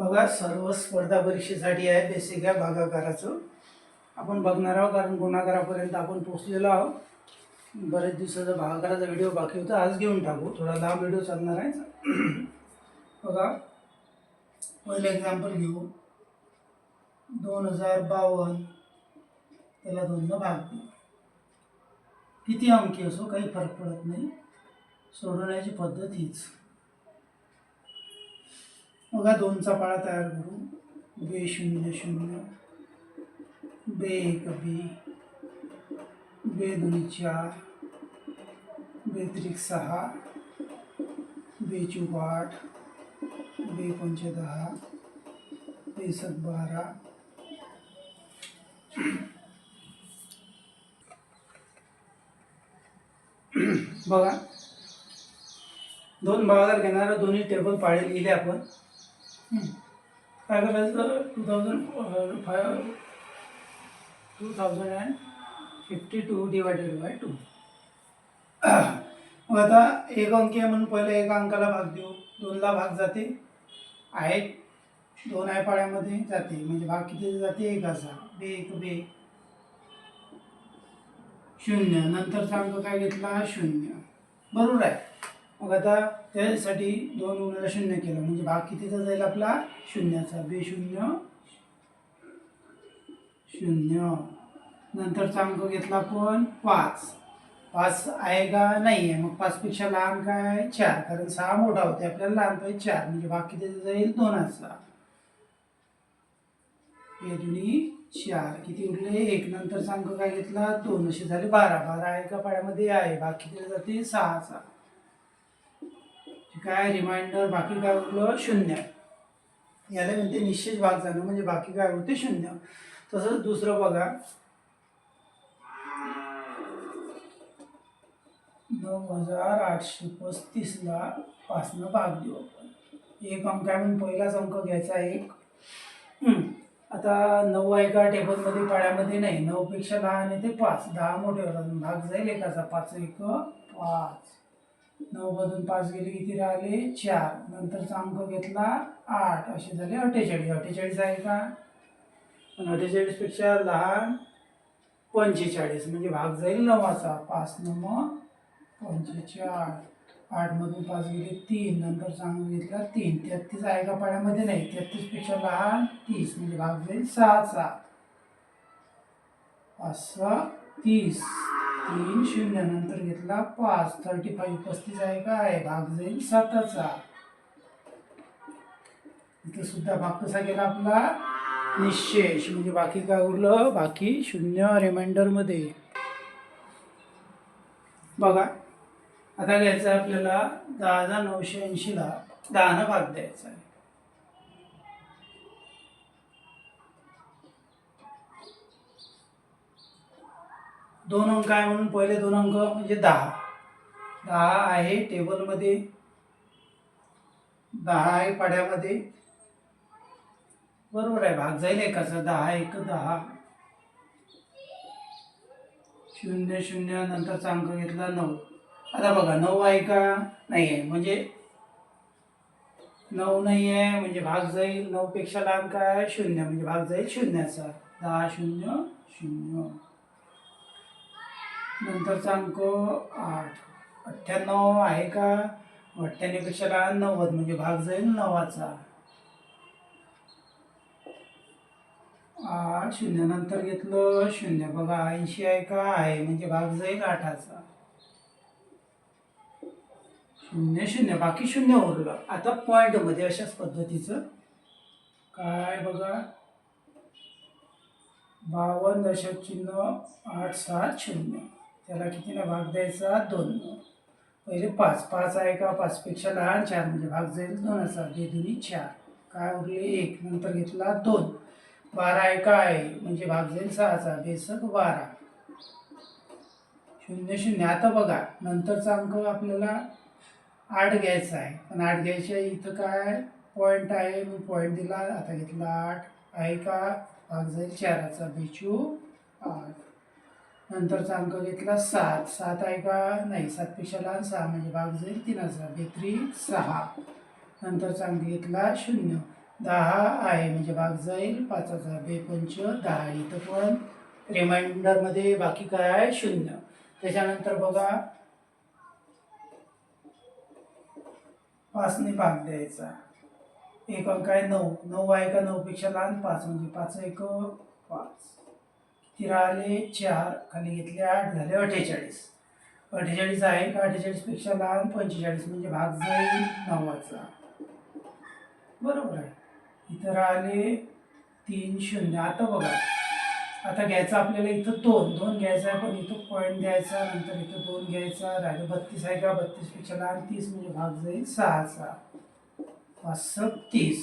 बघा सर्व स्पर्धा परीक्षेसाठी आहे बेसिक आहे भागाकाराचं. आपण बघणार आहोत कारण गुणाकारापर्यंत आपण पोचलेलो आहोत. बरेच दिवसाचा भागाकाराचा व्हिडिओ बाकी होता आज घेऊन टाकू. थोडा लांब व्हिडिओ चालणार आहे. बघा पहिलं एक्झाम्पल घेऊ. दोन हजार बावन्न त्याला दोननं भाग देऊ किती अंकी असो काही फरक पडत नाही. सोडवण्याची पद्धत हीच. बघा दोनचा पाळा तयार करू बे शून्य शून्य. बे एक बी. बे दोन चार. बे त्रिक सहा. बे चौक आठ. बे पंच दहा. बे सत बारा. बघा दोन भागाकार घेणारं दोन्ही टेबल पाळे लिहिले आपण. काय करायचं two thousand five two thousand and fifty two divided by two मग आता एक अंकी आहे म्हणून पहिले एका अंकाला भाग देऊ. दोनला भाग जाते. आहे. दोन आहे पाड्यामध्ये जाते. म्हणजे भाग किती जाते? एक असा बे एक बे. शून्य. नंतरचा अंक काय घेतला? शून्य. बरोबर आहे. मग आता त्यासाठी दोन गुणाला शून्य केलं. म्हणजे भाग कितीचा जाईल आपला? शून्याचा. बे शून्य. शून्य नंतरचा अंक घेतला आपण पाच. पाच आहे का? नाही आहे मग पाचपेक्षा लहान काय? आहे चार. कारण सहा मोठा होते आपल्याला लहान पाहिजे चार. म्हणजे भाग कितीचा जाईल? दोनाचा. हे दोन्ही चार. किती उरले? एक. नंतरचा अंक काय घेतला? दोन. असे झाले बारा. बारा आहे का? पाड्यामध्ये आहे. भाग कितीला जाते सहाचा. काय रिमाइंडर बाकी काय उरलं? शून्य. याला म्हणते निश्चित भाग जाणं म्हणजे बाकी काय होते शून्य. तसंच दुसरं बघा. नऊ हजार आठशे पस्तीसला पाचनं भाग देऊ आपण. एक अंक आहे म्हणून पहिलाच अंक घ्यायचा एक. आता नऊ आहे का टेबलमध्ये पाड्यामध्ये नाही. नऊपेक्षा लहान आहे ते पाच. दहा मोठे होतात. भाग जाईल एकाचा. पाच एक पाच. नऊ मधून पाच गेले किती राहिले? चार. नंतरचा अंक घेतला आठ. असे झाले अठ्ठेचाळीस. अठ्ठेचाळीस आहे का? पण अठ्ठेचाळीसपेक्षा लहान पंचेचाळीस. म्हणजे भाग जाईल नवाचा पाच नऊ पंचेचाळीस आठमधून पाच गेले तीन. नंतरचा अंक घेतला तीन. तेहतीस आहे का पाड्यामध्ये नाही. तेहतीसपेक्षा लहान तीस. म्हणजे भाग जाईल सहाचा. पाच सहा तीस. तीन शून्य नंतर घेतला पाच. थर्टी फाईव्ह पस्तीस आहे का आहे भाग जाईल साताचा. इथं सुद्धा भाग कसा गेला आपला? निशेष. म्हणजे बाकी काय उरलं? बाकी शून्य रिमाइंडरमध्ये बघा. आता घ्यायचं आहे आपल्याला दहा हजार नऊशे ऐंशीला. दहानं भाग द्यायचा आहे. दोन अंक आहे म्हणून पहिले दोन अंक म्हणजे दहा. दहा आहे टेबलमध्ये. दहा आहे पाड्यामध्ये. बरोबर आहे भाग जाईल एकाचा. दहा एक दहा. शून्य शून्य नंतरचा अंक घेतला नऊ. आता बघा नऊ आहे का? नाही आहे. म्हणजे नऊ नाही आहे म्हणजे भाग जाईल. नऊपेक्षा लहान काय? आहे? शून्य. म्हणजे भाग जाईल शून्याचा. दहा शून्य शून्य. नंतरचा अंक आठ. अठ्ठ्याण्णव आहे का? अठ्ठ्याण्णवपेक्षा लहान नव्वद म्हणजे भाग जाईल नवाचा आठ शून्यानंतर घेतलं शून्य. बघा ऐंशी आहे का? आहे. म्हणजे भाग जाईल आठाचा. शून्य शून्य. बाकी शून्य उरलं. आता पॉईंटमध्ये अशाच पद्धतीचं. काय बघा? बावन्न दशक चिन्ह आठ सात शून्य. त्याला कितीला भाग द्यायचा? दोन. पहिले पाच. पाच आहे का? पाचपेक्षा लहान चार. म्हणजे भाग जाईल दोनाचा बे दोन्ही चार. काय उरले? एक. नंतर घेतला दोन. बारा आहे का? आहे. म्हणजे भाग जाईल सहाचा. बेसक बारा. शून्य शून्य. आता बघा. नंतरचा अंक आपल्याला आठ घ्यायचा आहे. पण आठ घ्यायच्या इथं काय पॉईंट आहे? मी पॉईंट दिला. आता घेतला आठ. आहे का? भाग जाईल चाराचा. बेचू आठ. नंतरचा अंक घेतला सात. सात आहे का? नाही. सातपेक्षा लहान सहा म्हणजे भाग जाईल. तीनाचा बेत्री सहा. नंतरचा अंक घेतला शून्य. दहा आहे म्हणजे भाग जाईल. पाचाचा बेपंच. दहा. इथं पण रिमाइंडरमध्ये बाकी काय आहे? शून्य. त्याच्यानंतर बघा. पाचने भाग द्यायचा. एक अंक आहे नऊ. नऊ आहे का? नऊपेक्षा लहान पाच म्हणजे पाच एक पाच. किती राहिले चार खाली घेतले आठ झाले अठ्ठेचाळीस. अठ्ठेचाळीस आहे का? अठ्ठेचाळीसपेक्षा लहान पंचेचाळीस म्हणजे भाग जाईल नवाचा बरोबर आहे. इथं राहिले तीन शून्य. आता बघा. आता घ्यायचं आपल्याला इथं दोन. दोन घ्यायचा आहे पण इथं पॉईंट द्यायचा नंतर इथं दोन घ्यायचा. राहिलं बत्तीस आहे का? बत्तीसपेक्षा लहान तीस म्हणजे भाग जाईल सहाचा. पाच सहा तीस.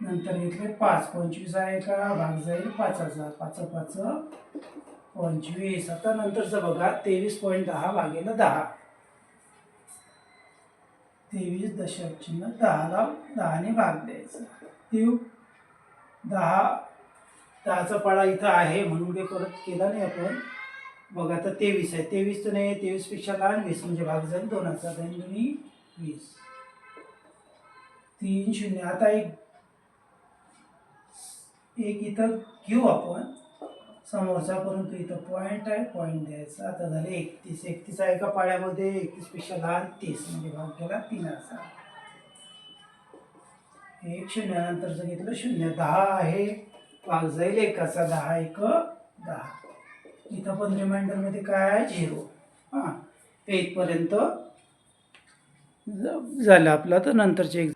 नंतर इथले पाच पंचवीस आहे का? भाग जाईल पाचाचा पाच पाच पंचवीस. आता नंतरचं बघा तेवीस पॉईंट दहा भागेला दहा. तेवीस दशचिन्ह दहाला दहाने भाग द्यायचा. तीव दहा. दहाचा पाळा इथं आहे म्हणून काही परत केला नाही आपण. बघा आता तेवीस आहे. तेवीस तर नाही तेवीसपेक्षा लहान वीस म्हणजे भाग जाईल दोनाचा दोन दोन्ही वीस. तीन शून्य. आता एक एक इथं घेऊ आपण. समोरचा परंतु इथं पॉईंट आहे. पॉईंट द्यायचा. आता झाले एकतीस. एकतीस आहे एका पाड्यामध्ये? एकतीसपेक्षा लहान तीस. म्हणजे भाग गेला तीनाचा एक शून्यानंतरचं घेतलं शून्य. दहा आहे. भाग जाईल एकाचा. दहा एक दहा. इथं पण रिमाइंडरमध्ये काय आहे? झिरो. हां. ते इथपर्यंत झालं आपलं. तर नंतरचे एक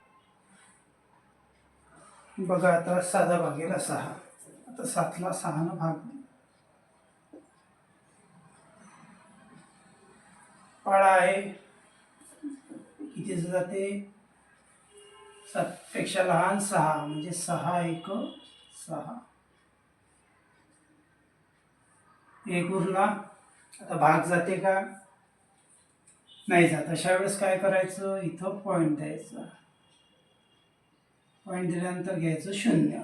बघा आता साधा भागेला सहा. आता सातला सहानं भाग पाळा आहे. कितीच जाते? सातपेक्षा लहान सहा म्हणजे सहा एक सहा. एक उरला. आता भाग जाते का? नाही जात. अशा वेळेस काय करायचं? इथं पॉईंट द्यायचा. पॉईंट दिल्यानंतर घ्यायचं शून्य.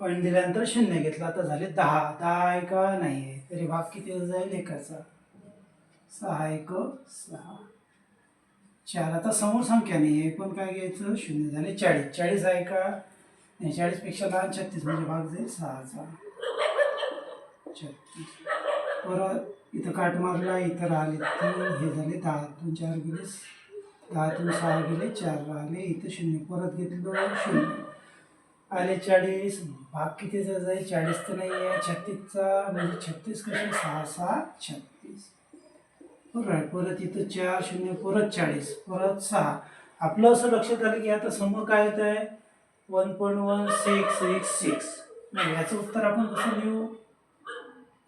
पॉईंट दिल्यानंतर शून्य घेतलं. आता झाले दहा. दहा आहे का नाही आहे तरी भाग किती जाईल? एकाचा. सहा एक सहा. चार. आता समोर संख्या नाही. आहे पण काय घ्यायचं? शून्य झाले चाळीस. चाळीस आहे का नाही चाळीसपेक्षा लहान छत्तीस म्हणजे भाग जाईल सहाचा. छत्तीस. परत इथं काट मारला इथं राहिले तीन. हे झाले दहा. दोन चार गेले दहातून सहा गेले चार राहिले इथं शून्य परत घेतलं शून्य. आले चाळीस भाग कितीचा जाईल चाळीस तर नाही आहे छत्तीसचा म्हणजे छत्तीस कसे? सहा सहा छत्तीस. बरं आहे परत इथं चार शून्य परत चाळीस परत सहा. आपलं असं लक्षात आलं की आता समोर काय येत आहे? One point one six six six. मग याचं उत्तर आपण कसं लिहू?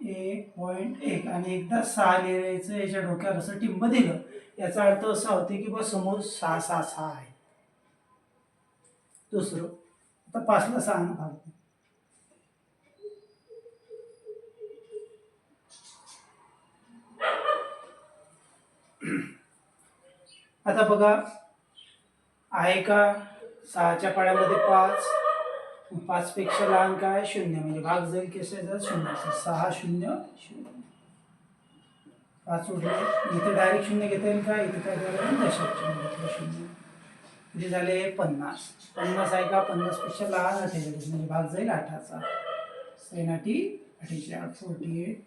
एक पॉईंट एक. आणि एकदा सहा लिहायचं याच्या डोक्यावर असं टिंब दिलं. याचा अर्थ असा होते की बा समोर सहा सहा सहा आहे. दुसरं आता पाचला सहा ना भाग. आता बघा आहे का सहाच्या पाड्यामध्ये पाच? पाचपेक्षा लहान काय? शून्य. म्हणजे भाग जरी कशाचा शून्य. सहा शून्य शून्य. पाच सोडले. इथे डायरेक्ट शून्य घेता येईल का? इथे काय करायला दशक चिन्ह घेतलं शून्य. म्हणजे झाले पन्नास. पन्नास आहे का? पन्नासपेक्षा लहान अठ्ठेचाळीस. म्हणजे भाग जाईल अठराचा सेनाटी अठ्ठेचाळीस फोर्टी एट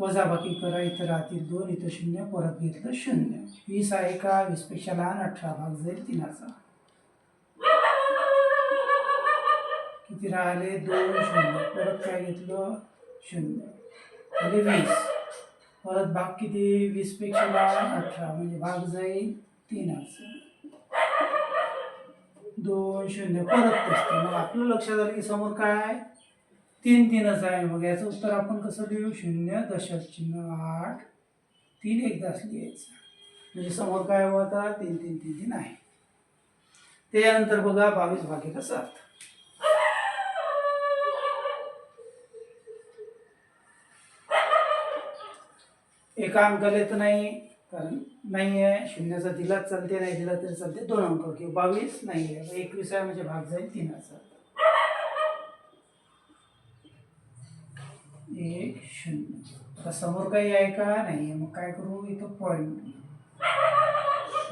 वजाबाकी करा. इथं राहतील दोन इथं शून्य परत घेतलं शून्य. वीस आहे का? वीसपेक्षा लहान अठरा. भाग जाईल तीनाचा. किती राहिले? दोन शून्य. परत काय घेतलं? शून्य. म्हणजे वीस. परत भाग किती वीसपेक्षा अठरा म्हणजे भाग जाईल तीनाचा दोन शून्य परत असते मग आपलं लक्षात आलं की समोर काय आहे? तीन तीनच आहे. मग याचं उत्तर आपण कसं देऊ? शून्य दशक चिन्ह आठ. तीन एकदाच लिहायचं. म्हणजे समोर काय होता आता तीन तीन तीन तीन आहे. त्यानंतर बघा बावीस भागेला सात एका अंकाला येत नाही कारण नाही आहे शून्याचा दिलाच चालते नाही दिला तरी चालते दोन अंक किंवा बावीस नाही आहे एकवीस आहे म्हणजे भाग जाईल तीनाचा एक शून्य. आता समोर काही आहे का? नाही आहे मग काय करू? इथं पॉईंट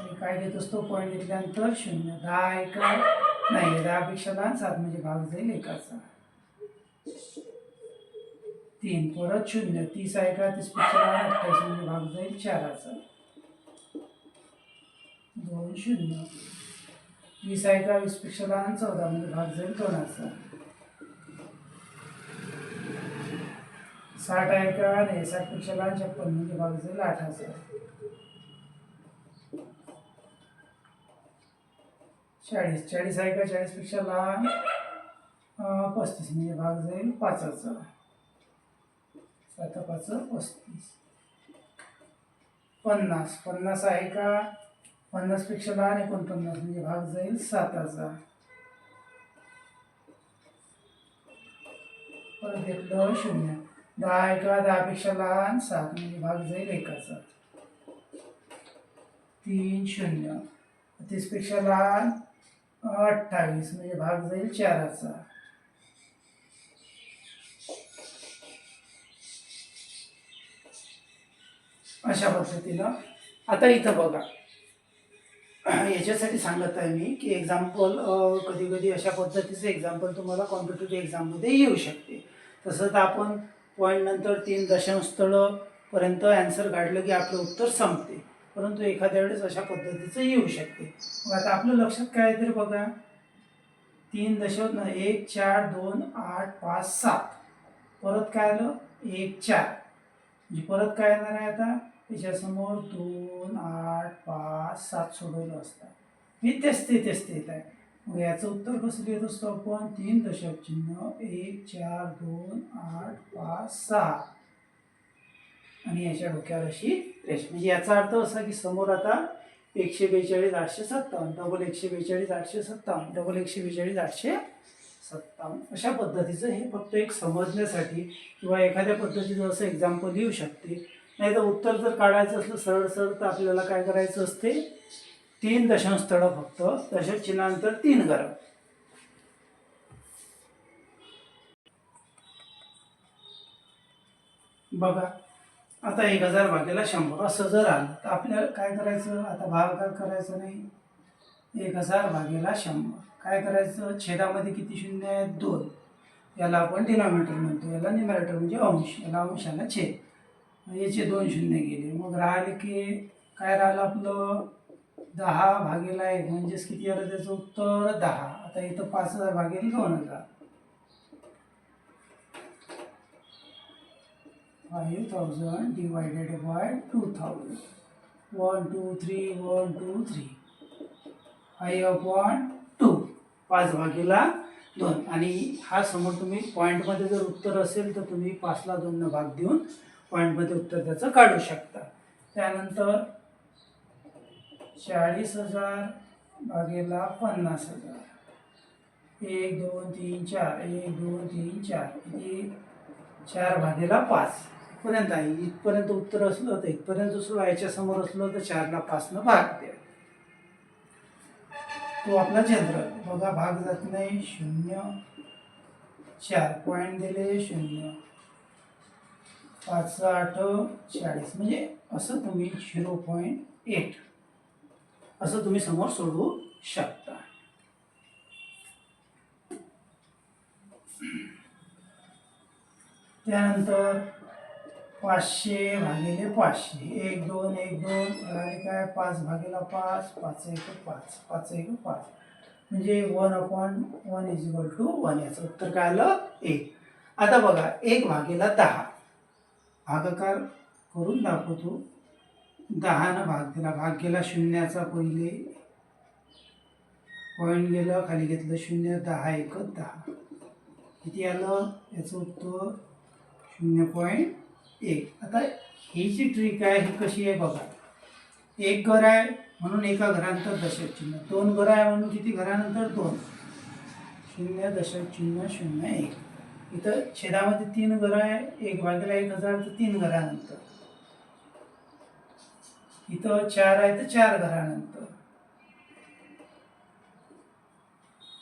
मी काय घेत असतो? पॉईंट घेतल्यानंतर शून्य. दहा आहे का? नाही दहापेक्षा लहान सात म्हणजे भाग जाईल एकाचा. तीन परत शून्य तीस आहे का? तीस लहान अठ्ठावीस म्हणजे भाग जाईल चाराचा. दोन शून्य. वीस आहे का? वीसपेक्षा लहान चौदा म्हणजे भाग जाईल दोनाचा साठ आहे का? नाही साठपेक्षा लहान छप्पन म्हणजे भाग जाईल आठाचा. चाळीस. चाळीस आहे का? चाळीसपेक्षा लहान पस्तीस म्हणजे भाग जाईल पाचाचा. सात पाच पस्तीस पन्नास. पन्नास आहे का? पन्नासपेक्षा लहान एकोणपन्नास म्हणजे भाग जाईल साताचा परत घेतलं शून्य. दहा एका दहापेक्षा लहान सात म्हणजे भाग जाईल एकाचा तीन शून्य. तीसपेक्षा लहान अठ्ठावीस म्हणजे भाग जाईल चाराचा अशा पद्धतीनं. आता इथं बघा. याच्यासाठी सांगत आहे मी की एक्झाम्पल कधी कधी अशा पद्धतीचं एक्झाम्पल तुम्हाला कॉम्पिटेटिव्ह एक्झाममध्ये येऊ शकते. तसं तर आपण पॉईंट नंतर तीन दशांशस्थळपर्यंत ॲन्सर काढलं की आपलं उत्तर संपते. परंतु एखाद्या वेळेस अशा पद्धतीचं येऊ शकते. मग आता आपलं लक्षात काय आहे तर बघा. तीन दशांश एक चार दोन आठ पाच सात. परत काय आलं? एक चार. म्हणजे परत काय येणार आहे आता? त्याच्यासमोर दोन आठ पाच सात सोडवलं असतात हे तेच ते तेच ते येत आहे. मग याचं उत्तर कसं लिहित असतो आपण? तीन दशक चिन्ह एक चार दोन आठ पाच सहा. आणि याच्या डोक्यावर अशी रेष. म्हणजे याचा अर्थ असा की समोर आता एकशे बेचाळीस आठशे सत्तावन्न डबल एकशे बेचाळीस आठशे सत्तावन्न डबल एकशे बेचाळीस आठशे सत्तावन्न अशा पद्धतीचं हे फक्त एक समजण्यासाठी किंवा एखाद्या पद्धतीचं असं एक्झाम्पल येऊ शकते. नाही तर उत्तर जर काढायचं असलं सरळ सरळ तर आपल्याला काय करायचं असते? तीन दशांश स्थळं फक्त. दशक चिन्हानंतर तीन करा बघा आता एक हजार भागेला शंभर. असं जर आलं तर आपल्याला काय करायचं? आता भागाकार करायचं नाही. एक हजार भागेला शंभर. काय करायचं? छेदामध्ये किती शून्य आहेत? दोन. याला आपण डिनॉमिनेटर म्हणतो. याला न्युमरेटर म्हणजे अंश. याला अंशाला छेद. याचे दोन शून्य गेले. मग राहिले की काय राहिलं आपलं? दहा भागेला एक. म्हणजेच किती आलं त्याचं उत्तर? दहा. आता इथं पाच हजार भागेल दोन हजार. Five thousand divided by two thousand one two three one two three five upon पाच भागेला दोन. आणि हा समोर तुम्ही पॉईंटमध्ये जर उत्तर असेल तर तुम्ही पाचला दोननं भाग देऊन पॉईंटमध्ये उत्तर त्याचं काढू शकता. त्यानंतर चाळीस हजार भागेला पन्नास हजार. एक दोन तीन चार. एक दोन तीन चार. किती चार भागेला पाच. इथपर्यंत आहे. इथपर्यंत उत्तर असलं तर इथपर्यंत सुरू याच्यासमोर असलं तर चारला पाचनं भाग द्या. तो आपला चंद्र. बघा भाग जात नाही. शून्य. चार पॉईंट दिले शून्य. पाच आठ चाळीस. म्हणजे असं तुम्ही झिरो पॉईंट एट असं तुम्ही समोर सोडवू शकता. त्यानंतर पाचशे भागिले पाचशे. एक दोन एक दोन आणि काय? पाच भागेला पाच पाच एक पाच पाच एक पाच. म्हणजे one upon one is equal to one. याचं उत्तर काय आलं? एक. आता बघा एक भागेला दहा. भागाकार करून दाखवतो. दहानं भाग दिला. भाग गेला शून्याचा पहिले. पॉईंट गेलं खाली घेतलं शून्य दहा एक दहा. किती आलं? याचं उत्तर शून्य पॉईंट एक. आता ही जी ट्रिक आहे ही कशी आहे बघा. एक घर आहे म्हणून एका घरानंतर दशक चिन्ह. दोन घर आहे म्हणून किती घरानंतर दोन? शून्य दशक चिन्ह शून्य एक. इथं छेदामध्ये तीन घरं आहे एक भागेला एक हजार तर तीन घरानंतर. इथं चार आहे तर चार घरानंतर.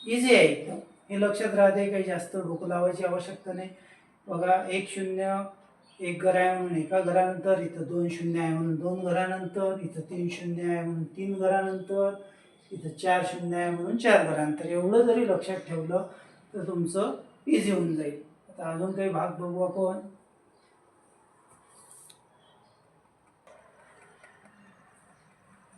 इझी आहे. एकदम हे लक्षात राहते काही जास्त डोकं लावायची आवश्यकता नाही. बघा एक शून्य एक घर आहे म्हणून एका घरानंतर इथं दोन शून्य आहे म्हणून दोन घरानंतर इथं तीन शून्य आहे म्हणून तीन घरानंतर इथं चार शून्य आहे म्हणून चार घरानंतर. एवढं जरी लक्षात ठेवलं तर तुमचं इझी होऊन जाईल. आता अजून काही भाग बघू आपण.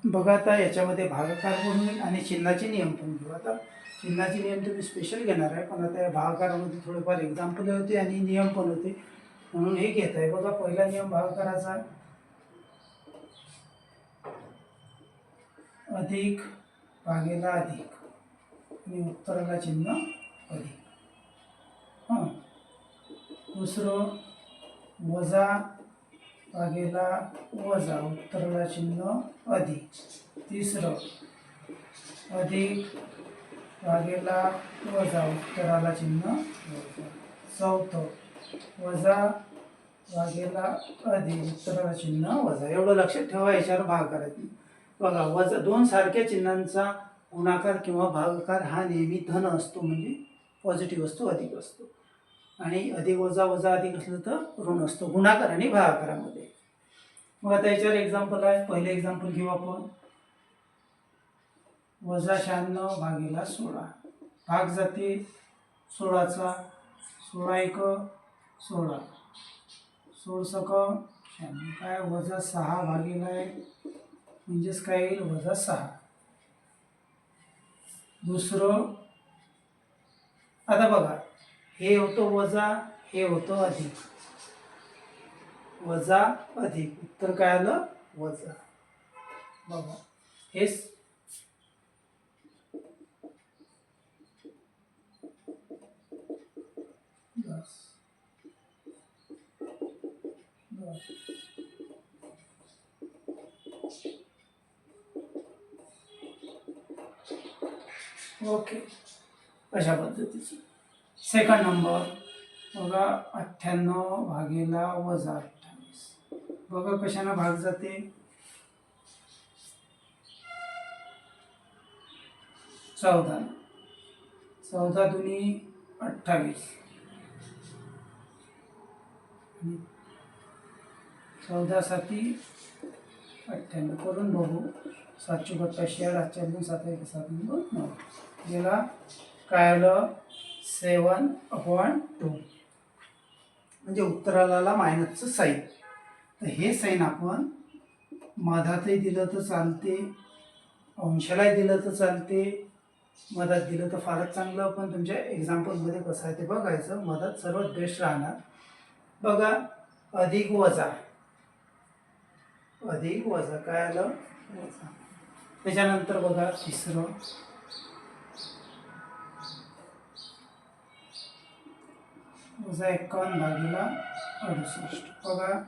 बघा आता याच्यामध्ये भागाकार पण होईल आणि चिन्हाचे नियम पण घेऊ आता चिन्हाचे नियम तुम्ही स्पेशल घेणार आहे पण आता या भागाकारामध्ये थोडेफार एक्झाम्पल होते आणि नियम पण होते. म्हणून हे घेत आहे. बघा पहिला नियम भाग करायचा. अधिक भागेला अधिक. आणि उत्तराला चिन्ह अधिक. हां. दुसरं वजा भागेला वजा उत्तराला चिन्ह अधिक. तिसरं अधिक भागेला वजा उत्तराला चिन्ह चौथं वजा भागेला अधिक सरळ चिन्ह वजा. एवढं लक्षात ठेवा याच्यावर भाग करायची बघा वजा दोन सारख्या चिन्हांचा गुणाकार किंवा भागाकार हा नेहमी धन असतो म्हणजे पॉझिटिव्ह असतो अधिक असतो. आणि अधिक वजा वजा अधिक असलं तर ऋण असतो. गुणाकार आणि भागाकारामध्ये. मग आता याच्यावर एक्झाम्पल आहे. पहिले एक्झाम्पल घेऊ आपण. वजा शहाण्णव भागीला सोळा. भाग जाते सोळाचा. सोळा एक सोळा. सोळ सक शहाण्णव काय? वजा सहा भागीला आहे म्हणजेच काय येईल? वजा सहा. दुसरं आता बघा. हे होतं वजा हे होतं अधिक. वजा अधिक. उत्तर काय आलं? वजा. बघा. हेच. बस. ओके अशा पद्धतीची. सेकंड नंबर बघा अठ्ठ्याण्णव भागेला वजा अठ्ठावीस. बघा कशानं भाग जाते? चौदा चौदा दुनी अठ्ठावीस चौदासाठी चौदा साती अठ्ठ्याण्णव करून बघू. सातशे बत्ताशी आठ सात एक सात नऊ नऊ काय आलं सेवन अपॉन टू. म्हणजे उत्तराला मायनसचं साईन तर हे साईन आपण मधातही दिलं तर चालते अंशालाही दिलं तर चालते मधात दिलं तर फारच चांगलं. पण तुमच्या एक्झाम्पलमध्ये कसं आहे ते बघायचं. मधात सर्वात बेस्ट राहणार. बघा अधिक वजा. अधिक वजा काय आलं? वजा. त्याच्यानंतर बघा तिसरं. वजा एक्कावन्न भागीला अडुसष्ट. बघा.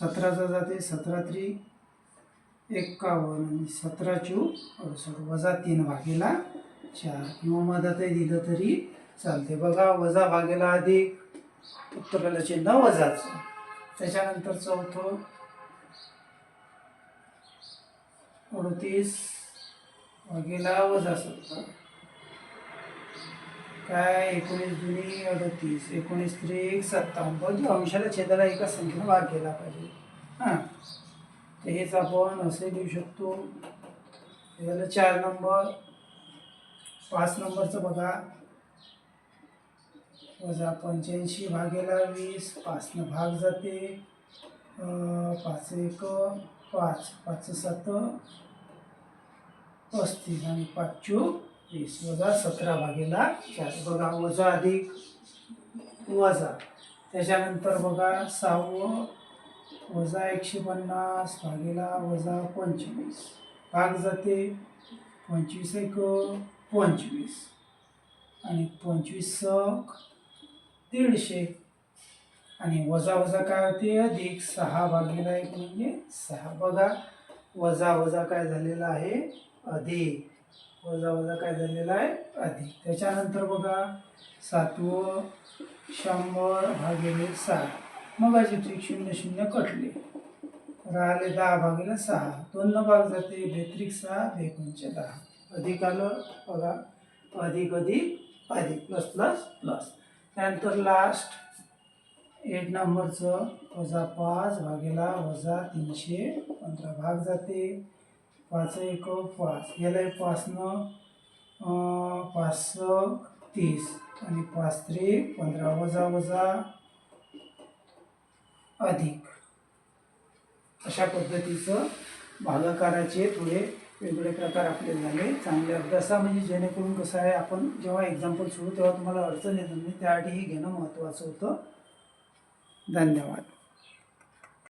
सतराचा जाते सतरा त्री एक्कावन्न आणि सतरा चू अडुसष्ट. वजा तीन भागीला चार. किंवा मधातही दिलं तरी चालते. बघा वजा भागेला अधिक. उत्तराला चिन्ह वजाचं. त्याच्यानंतर चौथं. अडतीस भागेला वजा सत्तर. काय? एकोणीस जुनी अडतीस. एकोणीस त्रिक सत्तावन्न. बघ अंशाला छेदाला एका संख्येनं भाग केला पाहिजे. हां. तर हेच आपण असे लिहू शकतो. झालं चार नंबर पाच नंबरचं बघा. वजा पंच्याऐंशी भागेला वीस पाचनं भाग जाते. पाच एक पाच पाच सात पस्तीस आणि पाच चोक वीस वजा सतरा भागेला चार. बघा वजा अधिक वजा. त्याच्यानंतर बघा सहावं वजा एकशे पन्नास भागेला वजा पंचवीस. भाग जाते पंचवीस एक पंचवीस. आणि पंचवीस सक दीडशे. आणि वजा वजा काय होते? अधिक सहा भागीला एक म्हणजे सहा. बघा वजा वजा काय झालेला आहे? अधिक वजा वजा काय झालेला आहे? अधिक त्याच्यानंतर बघा सातवं शंभर भागिले सहा मग अशी त्रिक शून्य शून्य कटले. राहिले दहा भागिले सहा. दोन न भाग जाते बेत्रिक सहा बेकोणचे दहा. अधिक आलं बघा. अधिक अधिक अधिक. Plus plus plus. त्यानंतर लास्ट एट नंबरचं. वजा पाच भागेला वजा तीनशे. पंधरा भाग जाते. पाच एक पाच. याला आहे पाचनं पाच तीस. आणि पाच त्रे पंधरा वजा वजा अधिक. अशा पद्धतीचं भागाकाराचे थोडे वेगवेगळे प्रकार आपले झाले. चांगले अभ्यासा. म्हणजे जेणेकरून कसं आहे आपण जेव्हा एक्झाम्पल सोडू तेव्हा तुम्हाला अडचण येत नाही. त्यासाठी हे घेणं महत्त्वाचं होतं. धन्यवाद.